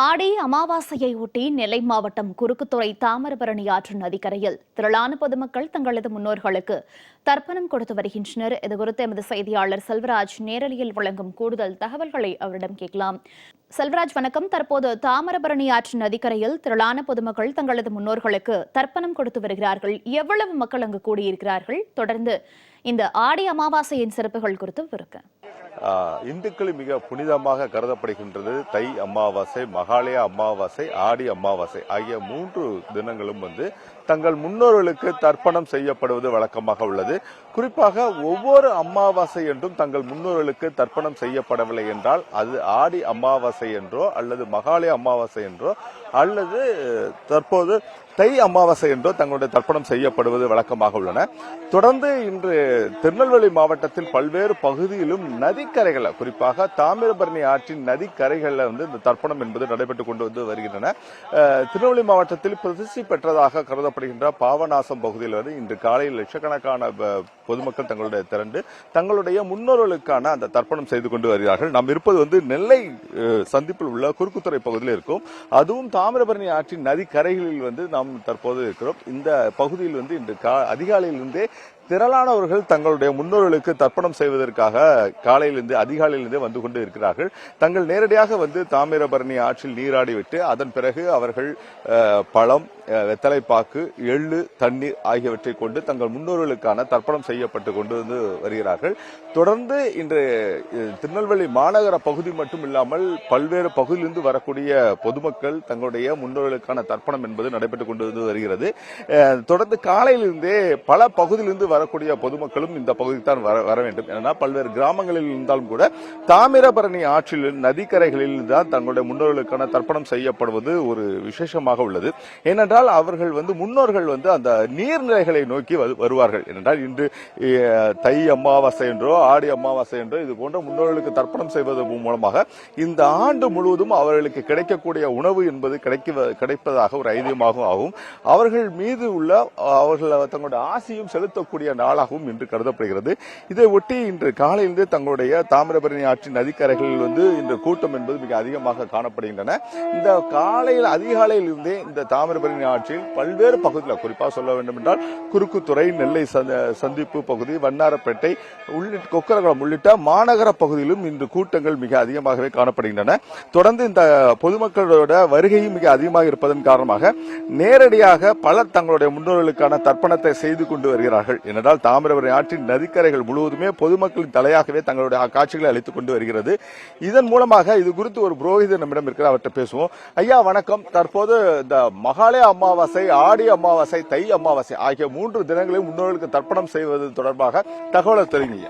ஆடி அமாவாசையை ஒட்டி நெல்லை மாவட்டம் குறுக்குத்துறை தாமிரபரணி ஆற்று நதிக்கரையில் திரளான பொதுமக்கள் தங்களது முன்னோர்களுக்கு தர்ப்பணம் கொடுத்து வருகின்றனர். இதுகுறித்து எமது செய்தியாளர் செல்வராஜ் நேரலையில் வழங்கும் கூடுதல் தகவல்களை அவரிடம் கேட்கலாம். செல்வராஜ் வணக்கம். தற்போது தாமிரபரணி ஆற்று நதிக்கரையில் திரளான பொதுமக்கள் தங்களது முன்னோர்களுக்கு தர்ப்பணம் கொடுத்து வருகிறார்கள். எவ்வளவு மக்கள் அங்கு கூடியிருக்கிறார்கள்? தொடர்ந்து இந்த ஆடி அமாவாசையின் சிறப்புகள் குறித்து விவரிக்க. ஆஹ் மிக புனிதமாக கருதப்படுகின்றது. தை அமாவாசை மகாலய அமாவாசை ஆடி அமாவாசை ஆகிய மூன்று தினங்களும் வந்து தங்கள் முன்னோர்களுக்கு தர்ப்பணம் செய்யப்படுவது வழக்கமாக உள்ளது. குறிப்பாக ஒவ்வொரு அமாவாசை என்றும் தங்கள் முன்னோர்களுக்கு தர்ப்பணம் செய்யப்படவில்லை என்றால் அது ஆடி அமாவாசை என்றோ அல்லது மகாலய அமாவாசை என்றோ அல்லது தற்போது தை அமாவாசை என்றோ தங்களுடைய தர்ப்பணம் செய்யப்படுவது வழக்கமாக உள்ளன. தொடர்ந்து இன்று திருநெல்வேலி மாவட்டத்தில் பல்வேறு பகுதியிலும் நதி நதிக்கரைகளில் குறிப்பாக தாமிரபரணி ஆற்றின் நதிக்கரைகளில் வந்து இந்த தர்ப்பணம் என்பது நடைபெற்றுக் கொண்டு வந்து வருகின்றன. திருநெல்வேலி மாவட்டத்தில் பிரசித்தி பெற்றதாக கருதப்படுகின்ற பாவநாசம் பகுதியில் வந்து இன்று காலையில் லட்சக்கணக்கான பொதுமக்கள் தங்களுடைய திரண்டு தங்களுடைய முன்னோர்களுக்கான அந்த தர்ப்பணம் செய்து கொண்டு வருகிறார்கள். நாம் இருப்பது வந்து நெல்லை சந்திப்பில் உள்ள குறுக்குத்துறை பகுதியில் இருக்கும். அதுவும் தாமிரபரணி ஆற்றின் நதிக்கரைகளில் வந்து நாம் தற்போது இருக்கிறோம். இந்த பகுதியில் வந்து இன்று கா- அதிகாலையிலிருந்தே திரளானவர்கள் தங்களுடைய முன்னோர்களுக்கு தர்ப்பணம் செய்வதற்காக காலையிலிருந்து அதிகாலையிலிருந்து வந்து கொண்டு இருக்கிறார்கள். தங்கள் நேரடியாக வந்து தாமிரபரணி ஆற்றில் நீராடிவிட்டு அதன் பிறகு அவர்கள் பழம் வெத்தலைப்பாக்கு எள்ளு தண்ணீர் ஆகியவற்றை கொண்டு தங்கள் முன்னோர்களுக்கான தர்ப்பணம் செய்யப்பட்டு கொண்டு வந்து வருகிறார்கள். தொடர்ந்து இன்று திருநெல்வேலி மாநகர பகுதி மட்டும் இல்லாமல் பல்வேறு பகுதியிலிருந்து வரக்கூடிய பொதுமக்கள் தங்களுடைய முன்னோர்களுக்கான தர்ப்பணம் என்பது நடைபெற்றுக் கொண்டு வந்து வருகிறது. தொடர்ந்து காலையிலிருந்தே பல பகுதியிலிருந்து வரக்கூடிய பொதுமக்களும் இந்த பகுதிக்கு தான் வர வர வேண்டும். ஏன்னா பல்வேறு கிராமங்களில் இருந்தாலும் கூட தாமிரபரணி ஆற்றில் நதிக்கரைகளில் தான் தங்களுடைய முன்னோர்களுக்கான தர்ப்பணம் செய்யப்படுவது ஒரு விசேஷமாக உள்ளது. ஏனென்றால் அவர்கள் வந்து முன்னோர்கள் வந்து அந்த நீர்நிலைகளை நோக்கி வருவார்கள். என்றால் இன்று தை அமாவாசை என்றோ ஆடி அமாவாசை என்றோ இது போன்ற முன்னோர்களுக்கு தர்ப்பணம் செய்வது மூலமாக இந்த ஆண்டு முழுவதும் அவர்களுக்கு கிடைக்கக்கூடிய உணவு என்பது கிடைக்க கிடைப்பதாக ஒரு ஐதியமாகவும் ஆகும். அவர்கள் மீது உள்ள அவர்கள் தங்களுடைய ஆசையும் செலுத்தக்கூடிய நாளாகவும் இன்று கருதப்படுகிறது. இதை ஒட்டி இன்று காலையிலிருந்து தங்களுடைய தாமிரபரணி ஆற்றின் நதிக்கரைகளில் வந்து இந்த கூட்டம் என்பது மிக அதிகமாக காணப்படுகின்றன. இந்த காலையில் அதிகாலையிலிருந்தே இந்த தாமிரபரணி கூட்டணி ஆட்சியில் பல்வேறு பகுதியில் குறிப்பாக சொல்ல வேண்டும் என்றால் குறுக்குத்துறை நெல்லை சந்திப்பு பகுதி வண்ணாரப்பேட்டை உள்ளிட்ட கொக்கரகுளம் உள்ளிட்ட மாநகர பகுதியிலும் இன்று கூட்டங்கள் மிக அதிகமாகவே காணப்படுகின்றன. தொடர்ந்து இந்த பொதுமக்களோட வருகையும் மிக அதிகமாக இருப்பதன் காரணமாக நேரடியாக பலர் தங்களுடைய முன்னோர்களுக்கான தர்ப்பணத்தை செய்து கொண்டு வருகிறார்கள். என்றால் தாமிரபரணி ஆற்றின் நதிக்கரைகள் முழுவதுமே பொதுமக்களின் தலையாகவே தங்களுடைய காட்சிகளை அளித்துக் கொண்டு வருகிறது. இதன் மூலமாக இது குறித்து ஒரு புரோகிதர் நம்மிடம் இருக்கிற அவர்கிட்ட பேசுவோம். ஐயா வணக்கம். தற்போது இந்த மகாலயா அமாவாசை ஆடி அமாவாசை தை அமாவாசை ஆகிய மூன்று தினங்களையும் முன்னோர்களுக்கு தர்ப்பணம் செய்வது தொடர்பாக தகவலை தெரிவிங்க.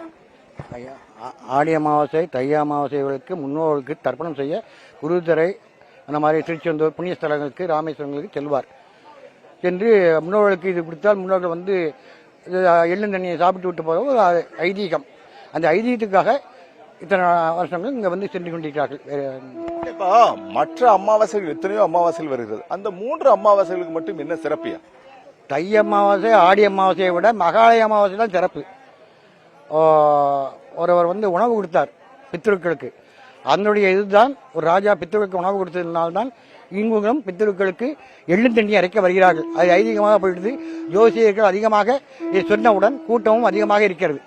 ஆடி அமாவாசை தை அமாவாசைகளுக்கு முன்னோர்களுக்கு தர்ப்பணம் செய்ய குருதரை அந்த மாதிரி திருச்செந்தூர் புண்ணிய ஸ்தலங்களுக்கு ராமேஸ்வரங்களுக்கு செல்வார். சென்று முன்னோர்களுக்கு இது கொடுத்தால் முன்னோர்கள் வந்து எள்ளு தண்ணியை சாப்பிட்டு விட்டு போகிற ஒரு ஐதீகம். அந்த ஐதீகத்துக்காக இத்தனை வருஷங்கள் இங்கே வந்து சென்று கொண்டிருக்கிறார்கள். இப்போ மற்ற அமாவாசைகள் எத்தனையோ அமாவாசைகள் வருகிறது. அந்த மூன்று அமாவாசைகளுக்கு மட்டும் என்ன சிறப்பியா? தை அமாவாசை ஆடி அமாவாசையை விட மகாலய அமாவாசை தான் சிறப்பு. ஒருவர் வந்து உணவு கொடுத்தார் பித்ருக்களுக்கு. அதனுடைய இதுதான் ஒரு ராஜா பித்ருக்களுக்கு உணவு கொடுத்ததுனால்தான் இங்குங்களும் பித்ருக்களுக்கு எள்ளும் தண்ணி அரைக்க வருகிறார்கள். அது ஐதீகமாக போயிடுது. ஜோசியர்கள் அதிகமாக சொன்னவுடன் கூட்டமும் அதிகமாக இருக்கிறது.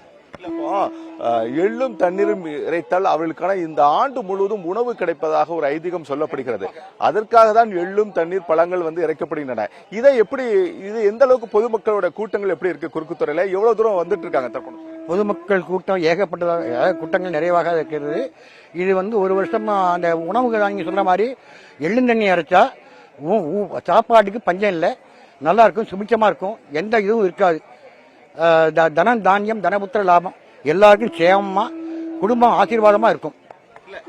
எள்ளும் தண்ணீரும் இறைத்தால் அவர்களுக்கான இந்த ஆண்டு முழுவதும் உணவு கிடைப்பதாக ஒரு ஐதீகம் சொல்லப்படுகிறது. அதற்காக தான் எள்ளும் தண்ணீர் பழங்கள் வந்து இறைக்கப்படுகின்றன. இதை எப்படி இது எந்த அளவுக்கு பொதுமக்களோட கூட்டங்கள் எப்படி இருக்கு குறுக்குத்துறையில எவ்வளவு தூரம் வந்துட்டு இருக்காங்க தற்கொலை பொதுமக்கள் கூட்டம் ஏகப்பட்டதாக கூட்டங்கள் நிறைவாக இருக்கிறது. இது வந்து ஒரு வருஷமா அந்த உணவுகள் நீங்க சொன்ன மாதிரி எள்ளுந்தண்ணி அரைச்சா ஊ- சாப்பாட்டுக்கு பஞ்சம் இல்லை. நல்லா இருக்கும் சுபிச்சமா இருக்கும். எந்த இதுவும் இருக்காது. த- தனம் தானியம் தனபுத்திர லாபம். எல்லாருக்கும் சேமமா குடும்பம் ஆசீர்வாதமா இருக்கும்.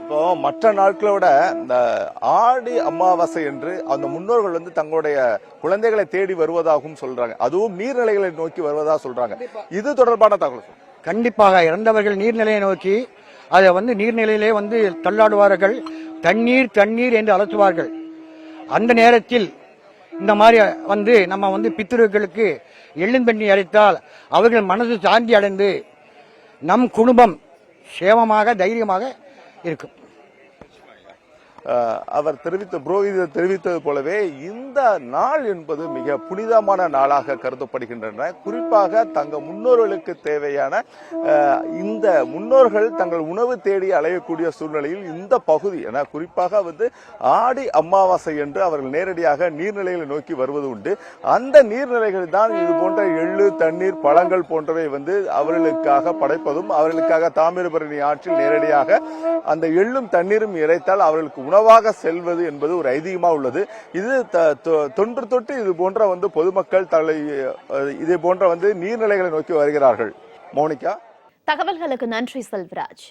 இப்போ மற்ற நாட்களை விட இந்த ஆடி அமாவாசை என்று அந்த முன்னோர்கள் வந்து தங்களுடைய குழந்தைகளை தேடி வருவதாகவும் சொல்றாங்க. அதுவும் நீர்நிலைகளை நோக்கி வருவதாக சொல்றாங்க. இது தொடர்பான தகவல். கண்டிப்பாக இறந்தவர்கள் நீர்நிலையை நோக்கி அதை வந்து நீர்நிலையிலே வந்து தள்ளாடுவார்கள். தண்ணீர் தண்ணீர் என்று அலசுவார்கள். அந்த நேரத்தில் இந்த மாதிரி வந்து நம்ம வந்து பித்திருக்களுக்கு எள்ளுந்தண்ணி அரைத்தால் அவர்கள் மனசு சாந்தி அடைந்து நம் குடும்பம் சேமமாக தைரியமாக இருக்கும். அவர் தெரிவித்த புரோகிதர் தெரிவித்தது போலவே இந்த நாள் என்பது மிக புனிதமான நாளாக கருதப்படுகின்றன. குறிப்பாக தங்கள் முன்னோர்களுக்கு தேவையான இந்த முன்னோர்கள் தங்கள் உணவு தேடி அலையக்கூடிய சூழ்நிலையில் இந்த பகுதி என குறிப்பாக வந்து ஆடி அமாவாசை என்று அவர்கள் நேரடியாக நீர்நிலைகளை நோக்கி வருவது உண்டு. அந்த நீர்நிலைகள் தான் இது போன்ற எள்ளு தண்ணீர் பழங்கள் போன்றவை வந்து அவர்களுக்காக படைப்பதும் அவர்களுக்காக தாமிரபரணி ஆற்றில் நேரடியாக அந்த எள்ளும் தண்ணீரும் இறைத்தால் அவர்களுக்கு உணவு உணவாக செல்வது என்பது ஒரு ஐதீகமா உள்ளது. இது தொன்று தொட்டு இது போன்ற வந்து பொதுமக்கள் தலை இதே போன்ற வந்து நீர்நிலைகளை நோக்கி வருகிறார்கள். மோனிகா? தகவல்களுக்கு நன்றி செல்வராஜ்.